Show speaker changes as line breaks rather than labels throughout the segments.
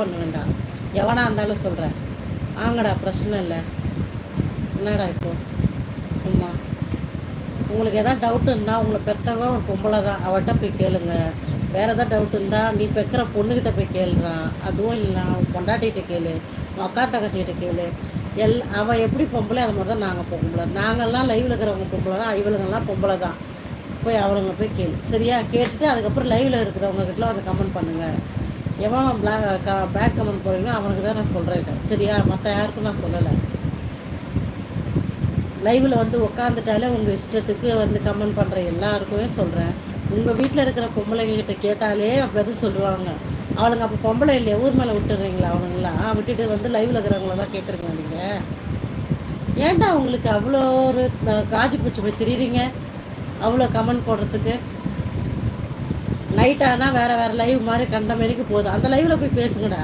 பண்ண வேண்டாம் எவனாக இருந்தாலும் சொல்கிறேன் ஆங்கடா பிரச்சனை இல்லை. என்னடா இப்போ? அம்மா. உங்களுக்கு எதாவது டவுட் இருந்தால் உங்களை பெற்றவன் ஒரு பொம்பளை தான். அவட்ட போய் கேளுங்க. வேறு எதாவது டவுட் இருந்தால் நீ பெக்கிற பொண்ணுக்கிட்ட போய் கேளுறான் அதுவும் இல்லை உன் பொண்டாட்டிகிட்ட கேளு. உன் அக்கா தங்கச்சிக்கிட்ட கேளு. எல் அவள் எப்படி பொம்பளை அது மாதிரி தான் நாங்கள் பொம்பளை நாங்கள்லாம் லைவில் இருக்கிறவங்க பொம்பளை தான். இவளுங்கெல்லாம் பொம்பளை தான். போய் அவளுங்க போய் கேளு. சரியா? கேட்டுட்டு அதுக்கப்புறம் லைவில் இருக்கிறவங்க கிட்டலாம் வந்து கமெண்ட் பண்ணுங்கள் எவன் பிளாக் க பேட் கமெண்ட் போடுறீங்களோ அவனுக்கு தான் நான் சொல்கிறேன் சரியா? மற்ற யாருக்கும் நான் சொல்லலை. லைவில் வந்து உட்காந்துட்டாலே உங்கள் இஷ்டத்துக்கு வந்து கமெண்ட் பண்ணுற எல்லாருக்குமே சொல்கிறேன் உங்கள் வீட்டில் இருக்கிற பொம்பளைங்கக்கிட்ட கேட்டாலே பதில் சொல்லுவாங்க. அவளுங்க அப்போ பொம்பளை இல்லையா? ஊர் மேலே விட்டுறீங்களா அவனுங்களாம் விட்டுட்டு வந்து லைவில் இருக்கிறவங்களெல்லாம் கேட்குறீங்க நீங்கள் ஏன்டா உங்களுக்கு அவ்வளோ ஒரு காஜி பூச்சி போய் தெரியுறீங்க? அவ்வளோ கமெண்ட் போடுறதுக்கு? நைட் ஆனால் வேறு வேறு லைவ் மாதிரி கண்ட மணிக்கு போதும் அந்த லைவில் போய் பேசுங்கடா.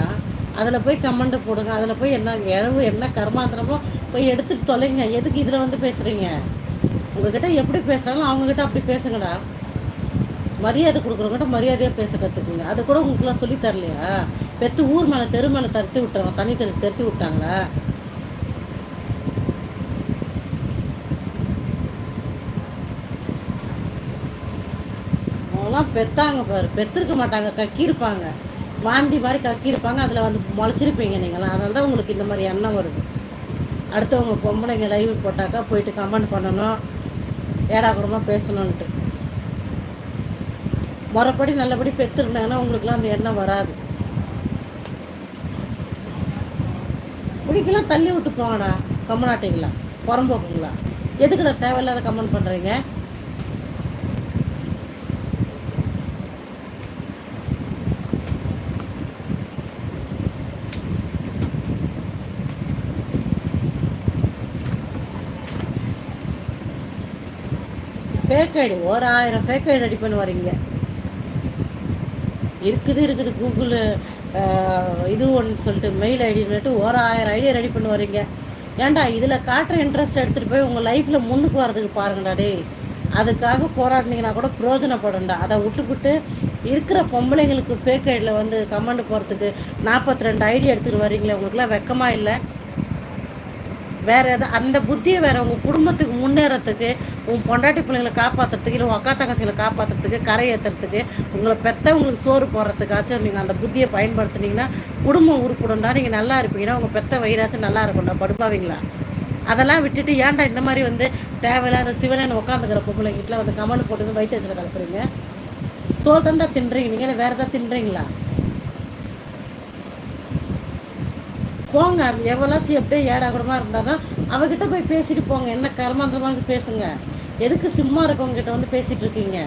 அதில் போய் கமெண்ட் போடுங்க. அதில் போய் என்ன இழவு என்ன கர்மாந்திரமோ போய் எடுத்துட்டு தொலைங்க. எதுக்கு இதில் வந்து பேசுகிறீங்க உங்ககிட்ட எப்படி பேசுகிறாங்களோ அவங்கக்கிட்ட அப்படி பேசுங்கடா. மரியாதை கொடுக்குறவங்ககிட்ட மரியாதையாக பேச கற்றுக்குங்க அது கூட உங்களுக்குலாம் சொல்லி தரலையா? பெற்று ஊர் மேலே தெரு மேலே தருத்தி விட்டுறாங்க தனி தெரு தருத்தி விட்டாங்களா? அவங்களாம் பெத்தாங்க பாரு. பெத்திருக்க மாட்டாங்க. கக்கியிருப்பாங்க. வாந்தி மாதிரி கக்கியிருப்பாங்க. அதில் வந்து முளைச்சிருப்பீங்க நீங்களாம் அதனால தான் உங்களுக்கு இந்த மாதிரி எண்ணம் வருது. அடுத்தவங்க பொம்பளைங்க லைவ் போட்டாக்கா போயிட்டு கமெண்ட் பண்ணணும். ஏடா குடும்பமாக பேசணுன்ட்டு முறைப்படி நல்லபடி பெற்றுருந்தாங்கன்னா உங்களுக்குலாம் அந்த எண்ணம் வராது. பிடிக்கலாம் தள்ளி விட்டு போங்கடா. கம்மநாட்டிங்களா புறம்போக்குங்களா? எதுக்குடா தேவையில்லாத கமெண்ட் பண்ணுறீங்க ஃபேக் ஐடி ஒரு ஆயிரம் ஃபேக் ஐடி ரெடி பண்ணி வரீங்க இருக்குது இருக்குது கூகுள் இது ஒன்று சொல்லிட்டு மெயில் ஐடின்னுட்டு ஒரு ஆயிரம் ஐடியா ரெடி பண்ணி வரீங்க ஏன்டா இதில் காட்டுற இன்ட்ரெஸ்ட் எடுத்துகிட்டு போய் உங்கள் லைஃப்பில் முன்னுக்கு வரதுக்கு பாருங்கடா டேய். அதுக்காக போராடினீங்கன்னா கூட பிரயோஜனப்படும்டா. அதை விட்டுப்புட்டு இருக்கிற பொம்பளைங்களுக்கு ஃபேக் ஐடியில் வந்து கமெண்ட் போகிறதுக்கு நாற்பத்தி ரெண்டு ஐடி எடுத்துகிட்டு வரீங்களே உங்களுக்குலாம் வெக்கமாக இல்லை? வேறு எதாவது அந்த புத்தியை வேறு உங்கள் குடும்பத்துக்கு முன்னேறத்துக்கு உன் பொண்டாட்டி பிள்ளைங்களை காப்பாத்துறதுக்கு இல்லை உன் அக்கா தங்கச்சிகளை காப்பாற்றுறதுக்கு கரை ஏற்றுறதுக்கு உங்களை பெத்தவங்களுக்கு சோறு போடுறதுக்காச்சும் நீங்கள் அந்த புத்தியை பயன்படுத்துனீங்கன்னா குடும்பம் உருப்பிடும்டா நீங்கள் நல்லா இருப்பீங்கன்னா உங்கள் பெத்த வயிறாச்சும் நல்லா இருக்கும்டா படுப்பாவீங்களா? அதெல்லாம் விட்டுட்டு ஏன்டா இந்த மாதிரி வந்து தேவையில்லாத சிவனை உட்காந்துக்கிற பொம்பளைங்கிட்டலாம் வந்து கமல் போட்டு வைத்தியத்தில் கலப்புறீங்க சோதண்டா தின்றீங்க. நீங்கள் வேற ஏதாவது தின்றீங்களா? போங்க. அது எவ்வளோச்சும் எப்படியே ஏடா இருந்தாலும் இருந்தாருன்னா அவகிட்ட போய் பேசிட்டு போங்க. என்ன கர்மாந்திரமா வந்து பேசுங்க. எதுக்கு சும்மா இருக்கவங்க கிட்ட வந்து பேசிட்டு இருக்கீங்க?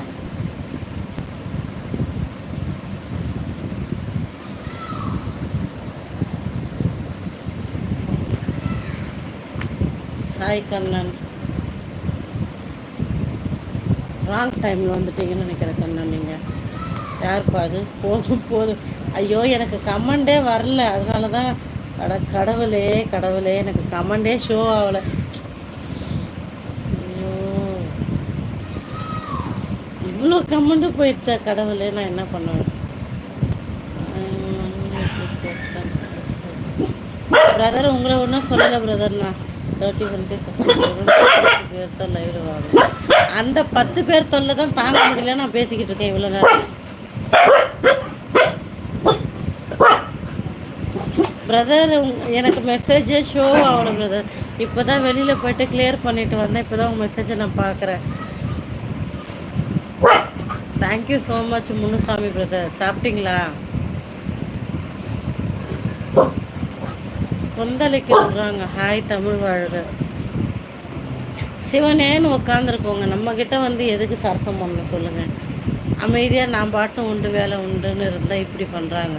ஹாய் கண்ணன். ராங் டைமில் வந்துட்டீங்கன்னு நினைக்கிறேன் கண்ணன் நீங்கள் யாருப்பா அது? போதும் போதும். ஐயோ எனக்கு கமெண்டே வரல. அதனால தான் அட கடவுளே கடவுளே எனக்கு கமெண்டே ஷோ ஆகலை ஐயோ இவ்வளோ கமெண்ட் போயிடுச்சா கடவுளே நான் என்ன பண்ணுவேன்? பிரதர் உங்களை ஒன்றும் சொல்லலை பிரதர் நான் தேர்ட்டி ஒன் பேர் தான் லைவ் வாங்க அந்த பத்து பேர் தொல்லை தான் தாங்க முடியல நான் பேசிக்கிட்டு இருக்கேன் இவ்வளோ நேரம். பிரதர் எனக்கு மெசேஜே ஷோ ஆகணும் பிரதர் இப்போ தான் வெளியில் போயிட்டு கிளியர் பண்ணிட்டு வந்தேன். இப்போ தான் உங்கள் மெசேஜை நான் பார்க்குறேன். Thank you so much Munusamy brother சாப்பிட்டீங்களா? கொந்தளிக்க சொல்கிறாங்க ஹாய் தமிழ் வாழ்க. சிவனேன்னு உட்காந்துருக்கோங்க நம்ம கிட்ட வந்து எதுக்கு சரசம் பண்ணணும் சொல்லுங்கள் அமைதியாக நான் பாட்டும் உண்டு வேலை உண்டுன்னு இருந்தால் இப்படி பண்ணுறாங்க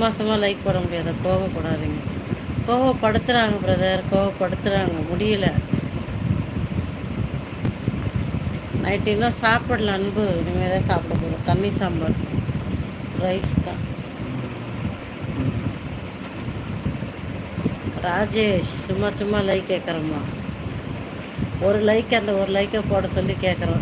சும்மா சும்மா லைக் போட முடியாது கோவப்படாதீங்க. கோவப்படுத்துகிறாங்க பிரதர் கோவப்படுத்துகிறாங்க முடியல. நைட்டு இன்னும் சாப்பிடல அன்பு. இனிமேல் தான் சாப்பிட போகிறோம் தண்ணி சாம்பார். ரைஸ் தான். ராஜேஷ் சும்மா சும்மா லைக் கேட்குறோம்மா ஒரு லைக் அந்த ஒரு லைக்கை போட சொல்லி கேட்குறோம்